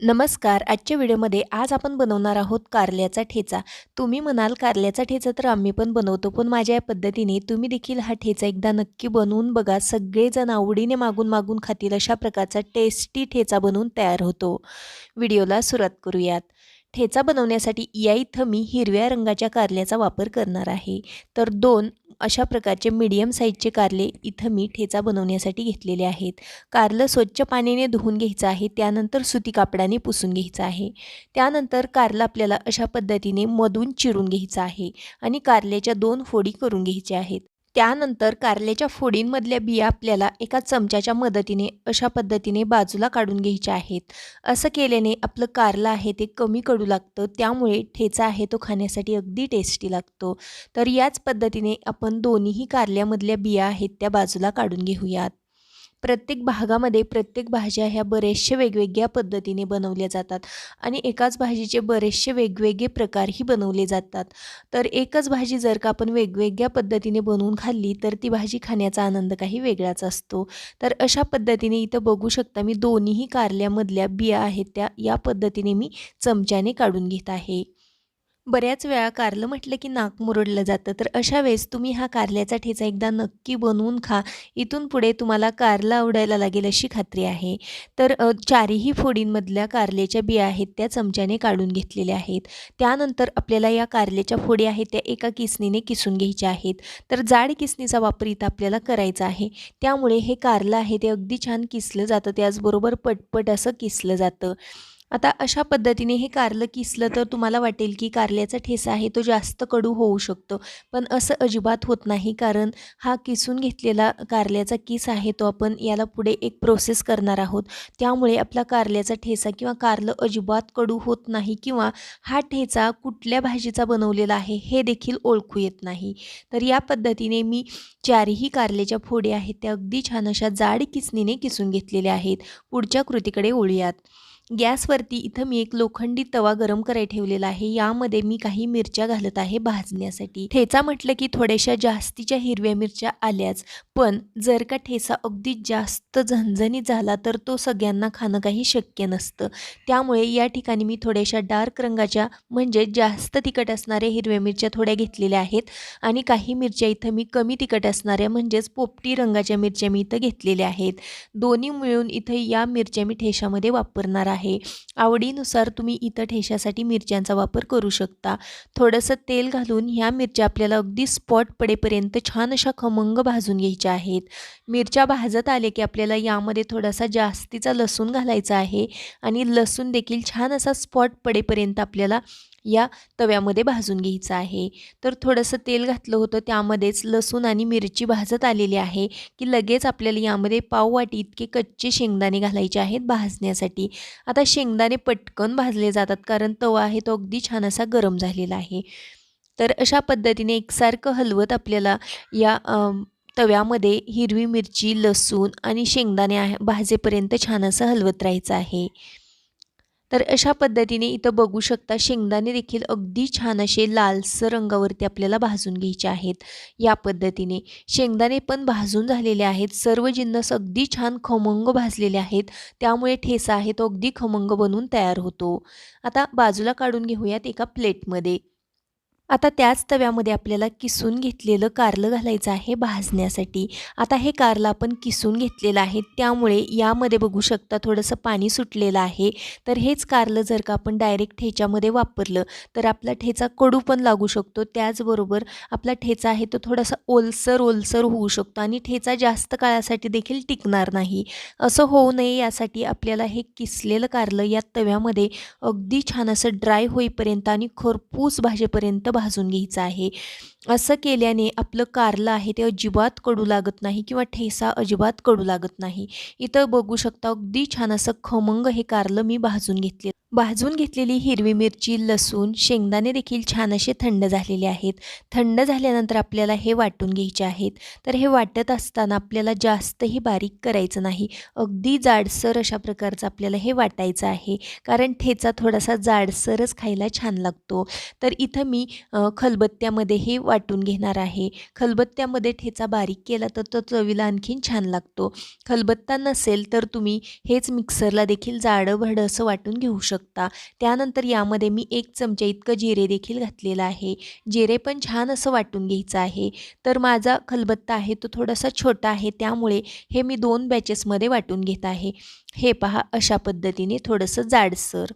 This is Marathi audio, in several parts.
नमस्कार. आजच्या व्हिडिओमध्ये आज आपण बनवणार आहोत कारल्याचा ठेचा. तुम्ही म्हणाल कारल्याचा ठेचा तर आम्ही पण बनवतो पण माझ्या या पद्धतीने तुम्ही देखील हा ठेचा एकदा नक्की बनवून बघा. सगळेजण आवडीने मागून मागून खातील अशा प्रकारचा टेस्टी ठेचा बनवून तयार होतो. व्हिडिओला सुरुवात करूयात. ठेचा बनवण्यासाठी या इथं मी हिरव्या रंगाच्या कारल्याचा वापर करणार आहे. तर दोन अशा प्रकारचे मीडियम साईजचे कारले इथं मी ठेचा बनवण्यासाठी घेतलेले आहेत. कारलं स्वच्छ पाण्याने धुवून घ्यायचं आहे त्यानंतर सुती कापडाने पुसून घ्यायचं आहे. त्यानंतर कारलं आपल्याला अशा पद्धतीने मधून चिरून घ्यायचं आहे आणि कारल्याच्या दोन फोडी करून घ्यायच्या आहेत. त्यानंतर कारल्याच्या फोडींमधल्या बिया आपल्याला एका चमच्याच्या मदतीने अशा पद्धतीने बाजूला काढून घ्यायच्या आहेत. असं केल्याने आपलं कारलं आहे ते कमी कडू लागतं त्यामुळे ठेचा आहे तो खाण्यासाठी अगदी टेस्टी लागतो. तर याच पद्धतीने आपण दोन्हीही कारल्यामधल्या बिया आहेत त्या बाजूला काढून घेऊयात. प्रत्येक भागामध्ये प्रत्येक भाज्या ह्या बरेचशा वेगवेगळ्या पद्धतीने बनवल्या जातात. आणि एकाच भाजीचे बरेचसे वेगवेगळे प्रकारही बनवले जातात. तर एकच भाजी जर का आपण वेगवेगळ्या पद्धतीने बनवून खाल्ली तर ती भाजी खाण्याचा आनंद काही वेगळाच असतो. तर अशा पद्धतीने इथं बघू शकता मी दोन्हीही कारल्यामधल्या बिया आहेत त्या या पद्धतीने मी चमच्याने काढून घेत आहे. बऱ्याच वेळा कारलं म्हटलं की नाक मुरडलं जातं. तर अशा वेळेस तुम्ही हा कारल्याचा ठेचा एकदा नक्की बनवून खा. इथून पुढे तुम्हाला कारला आवडायला लागेल अशी खात्री आहे. तर चारही फोडींमधल्या कारल्याच्या बिया आहेत त्या चमच्याने काढून घेतलेल्या आहेत. त्यानंतर आपल्याला या कारल्याच्या फोडी आहेत त्या एका किसनीने किसून घ्यायच्या आहेत. तर जाड किसनीचा वापर इथं आपल्याला करायचा आहे. त्यामुळे हे कारलं आहे ते अगदी छान किसलं जातं. त्याचबरोबर पटपट असं किसलं जातं. आता अशा पद्धतीने हे कारलं किसलं तर तुम्हाला वाटेल की कारल्याचा ठेसा आहे तो जास्त कडू होऊ शकतो. पण असं अजिबात होत नाही कारण हा किसून घेतलेला कारल्याचा किस आहे तो आपण याला पुढे एक प्रोसेस करणार आहोत. त्यामुळे आपला कारल्याचा ठेसा किंवा कारलं अजिबात कडू होत नाही किंवा हा ठेचा कुठल्या भाजीचा बनवलेला आहे हे देखील ओळखू येत नाही. तर या पद्धतीने मी चारही कारल्याच्या फोड्या आहेत त्या अगदी छान अशा जाड किसनीने किसून घेतलेल्या आहेत. पुढच्या कृतीकडे ओळूयात गॅसवरती इथं मी एक लोखंडी तवा गरम करायला ठेवलेला आहे. यामध्ये मी काही मिरच्या घालत आहे भाजण्यासाठी. ठेचा म्हटलं की थोड्याशा जास्तीच्या हिरव्या मिरच्या आल्याच. पण जर का ठेचा अगदी जास्त झणझणीत झाला तर तो सगळ्यांना खाणं काही शक्य नसतं. त्यामुळे या ठिकाणी मी थोड्याशा डार्क रंगाच्या म्हणजे जास्त तिखट असणाऱ्या हिरव्या मिरच्या थोड्या घेतलेल्या आहेत. आणि काही मिरच्या इथं मी कमी तिखट असणाऱ्या म्हणजेच पोपटी रंगाच्या मिरच्या मी इथं घेतलेल्या आहेत. दोन्ही मिळून इथं या मिरच्या मी ठेशामध्ये वापरणार आहे. आहे. आवडीनुसार तुम्ही इथं ठेशासाठी मिरच्यांचा वापर करू शकता. थोडंसं तेल घालून ह्या मिरच्या आपल्याला अगदी स्पॉट पडेपर्यंत छान अशा खमंग भाजून घ्यायच्या आहेत. मिरच्या भाजत आले की आपल्याला यामध्ये थोडासा जास्तीचा लसूण घालायचा आहे. आणि लसूण देखील छान असा स्पॉट पडेपर्यंत आपल्याला या तव्यामध्ये भाजून घ्यायचं आहे. तर थोडंसं तेल घातलं होतं त्यामध्येच लसूण आणि मिरची भाजत आलेली आहे की लगेच आपल्याला यामध्ये पाववाटी इतके कच्चे शेंगदाणे घालायचे आहेत भाजण्यासाठी. आता शेंगदाणे पटकन भाजले जातात कारण तवा आहे तो अगदी छान असा गरम झालेला आहे. तर अशा पद्धतीने एकसारखं हलवत आपल्याला या तव्यामध्ये हिरवी मिरची लसूण आणि शेंगदाणे आहे भाजेपर्यंत छान असं हलवत राहायचं आहे. तर अशा पद्धतीने इथं बघू शकता शेंगदाणे देखील अगदी छान असे लालसर रंगावरती आपल्याला भाजून घ्यायचे आहेत. या पद्धतीने शेंगदाणे पण भाजून झालेले आहेत. सर्व जिन्नस अगदी छान खमंग भाजलेले आहेत. त्यामुळे ठेसा आहे तो अगदी खमंग बनून तयार होतो. आता बाजूला काढून घेऊयात एका प्लेटमध्ये. आता त्याच तव्यामध्ये आपल्याला किसून घेतलेलं कारलं घालायचं आहे भाजण्यासाठी. आता हे कारलं आपण किसून घेतलेलं आहे त्यामुळे यामध्ये बघू शकता थोडंसं पाणी सुटलेलं आहे. तर हेच कारलं जर का आपण डायरेक्ट ठेच्यामध्ये वापरलं तर आपला ठेचा कडू पण लागू शकतो. त्याचबरोबर आपला ठेचा आहे तो थोडासा ओलसर ओलसर होऊ शकतो आणि ठेचा जास्त काळासाठी देखील टिकणार नाही. असं होऊ नये यासाठी आपल्याला हे किसलेलं कारलं या तव्यामध्ये अगदी छान असं ड्राय होईपर्यंत आणि खरपूस भाजेपर्यंत भाजून घ्यायचं आहे. असं केल्याने आपलं कारलं आहे ते अजिबात कडू लागत नाही किंवा ठेसा अजिबात कडू लागत नाही. इथं बघू शकता अगदी छान असं खमंग हे कारलं मी भाजून घेतले भाजून घेतलेली हिरवी मिरची लसूण शेंगदाणे देखील छान असे थंड झालेले आहेत. थंड झाल्यानंतर आपल्याला हे वाटून घ्यायचे आहेत. तर हे वाटत असताना आपल्याला जास्तही बारीक करायचं नाही. अगदी जाडसर अशा प्रकारचं आपल्याला हे वाटायचं आहे. कारण ठेचा थोडासा जाडसरच खायला छान लागतो. तर इथं मी खलबत्त्यामध्ये हे वाटून घेणार आहे. खलबत्त्यामध्ये ठेचा बारीक केला तर तो चवीला आणखीन छान लागतो. खलबत्ता नसेल तर तुम्ही हेच मिक्सरला देखील जाडं भडं असं वाटून घेऊ शकता. त्यानंतर यामध्ये मी एक चमचा इतकं जिरे देखील घातलेलं आहे. जिरे पण छान असं वाटून घ्यायचं आहे. तर माझा खलबत्ता आहे तो थोडासा छोटा आहे. त्यामुळे हे मी दोन बॅचेसमध्ये वाटून घेत आहे. हे पहा अशा पद्धतीने थोडंसं जाडसर.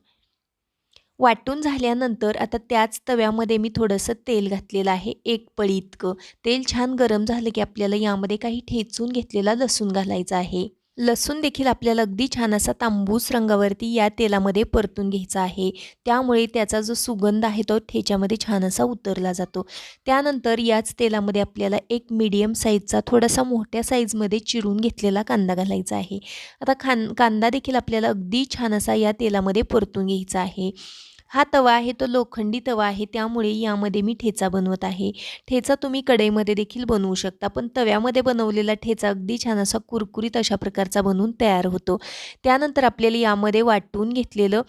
वाटून झाल्यानंतर आता त्याच तव्यामध्ये मी थोडंसं तेल घातलेलं आहे. एक पळी इतकं. तेल छान गरम झालं की आपल्याला यामध्ये काही ठेचून घेतलेला लसूण घालायचा आहे. लसूण देखील आपल्याला अगदी छान असा तांबूस रंगावरती या तेलामध्ये परतून घ्यायचा आहे. त्यामुळे त्याचा जो सुगंध आहे तो ठेच्यामध्ये छान असा उतरला जातो. त्यानंतर याच तेलामध्ये आपल्याला एक मीडियम साईजचा थोडासा मोठ्या साईजमध्ये चिरून घेतलेला कांदा घालायचा आहे. आता खान कांदा देखील आपल्याला अगदी छान असा या तेलामध्ये परतून घ्यायचा आहे. हा तवा आहे तो लोखंडी तवा आहे त्यामुळे यामध्ये मी ठेचा बनवत आहे. ठेचा तुम्ही कढईमध्ये देखील बनवू शकता पण तव्यामध्ये बनवलेला ठेचा अगदी छान असा कुरकुरीत अशा प्रकारचा बनवून तयार होतो. त्यानंतर आपल्याला यामध्ये वाटून घेतलेलं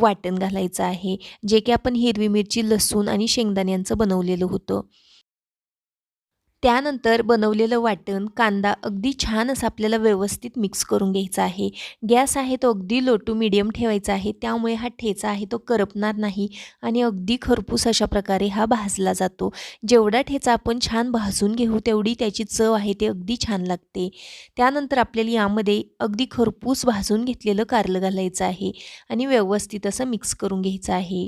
वाटण घालायचं आहे जे की आपण हिरवी मिरची लसूण आणि शेंगदाण्यांचं बनवलेलं होतं. त्यानंतर बनवलेलं वाटण कांदा अगदी छान असं आपल्याला व्यवस्थित मिक्स करून घ्यायचा आहे. गॅस आहे तो अगदी लो टू मिडियम ठेवायचा आहे. त्यामुळे हा ठेचा आहे तो करपणार नाही आणि अगदी खरपूस अशा प्रकारे हा भाजला जातो. जेवढा ठेचा आपण छान भाजून घेऊ तेवढी त्याची चव आहे ते अगदी छान लागते. त्यानंतर आपल्याला यामध्ये अगदी खरपूस भाजून घेतलेलं कारलं घालायचं आहे आणि व्यवस्थित असं मिक्स करून घ्यायचं आहे.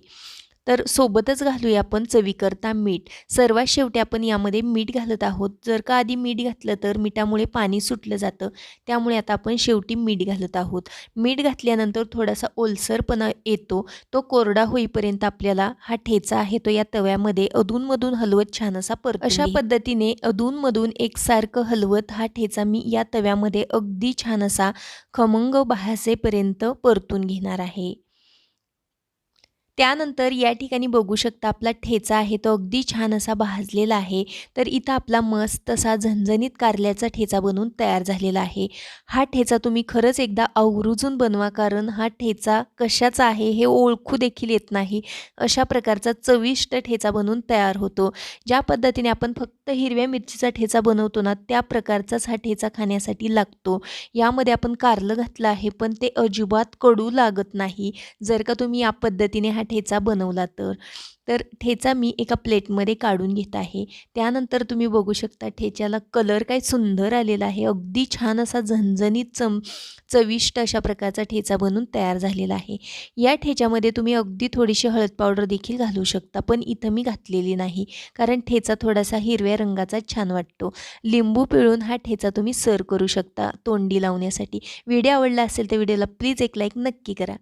तर सोबतच घालूया आपण चवीकरता मीठ. सर्वात शेवटी आपण यामध्ये मीठ घालत आहोत. जर का आधी मीठ घातलं तर मिठामुळे पाणी सुटलं जातं. त्यामुळे आता आपण शेवटी मीठ घालत आहोत. मीठ घातल्यानंतर थोडासा ओलसरपणा येतो. तो कोरडा होईपर्यंत आपल्याला हा ठेचा आहे तो या तव्यामध्ये अधूनमधून हलवत छान असा पर अशा पद्धतीने अधूनमधून एकसारखं हलवत हा ठेचा मी या तव्यामध्ये अगदी छान असा खमंग भासेपर्यंत परतून घेणार आहे. त्यानंतर या ठिकाणी बघू शकता आपला ठेचा आहे तो अगदी छान असा भाजलेला आहे. तर इथं आपला मस्त असा झणझणीत कारल्याचा ठेचा बनवून तयार झालेला आहे. हा ठेचा तुम्ही खरंच एकदा आवरुजून बनवा कारण हा ठेचा कशाचा आहे हे ओळखू देखील येत नाही. अशा प्रकारचा चविष्ट ठेचा बनवून तयार होतो. ज्या पद्धतीने आपण फक्त हिरव्या मिरचीचा ठेचा बनवतो ना त्या प्रकारचाच हा ठेचा खाण्यासाठी लागतो. यामध्ये आपण कारलं घातलं आहे पण ते अजिबात कडू लागत नाही. जर का तुम्ही या पद्धतीने हा ठेचा बनवला तर? तर ठेचा मी एका प्लेटमध्ये काढून घेत आहे. त्यानंतर तुम्ही बघू शकता ठेच्याला कलर काय सुंदर आलेला आहे. अगदी छान असा झणझणीत चम चविष्ट अशा प्रकारचा ठेचा बनून तयार झालेला आहे. या ठेच्यामध्ये तुम्ही अगदी थोडीशी हळद पावडर देखील घालू शकता पण इथं मी घातलेली नाही कारण ठेचा थोडासा हिरव्या रंगाचा छान वाटतो. लिंबू पिळून हा ठेचा तुम्ही सर्व करू शकता तोंडी लावण्यासाठी. व्हिडिओ आवडला असेल तर व्हिडिओला प्लीज एक लाईक नक्की करा.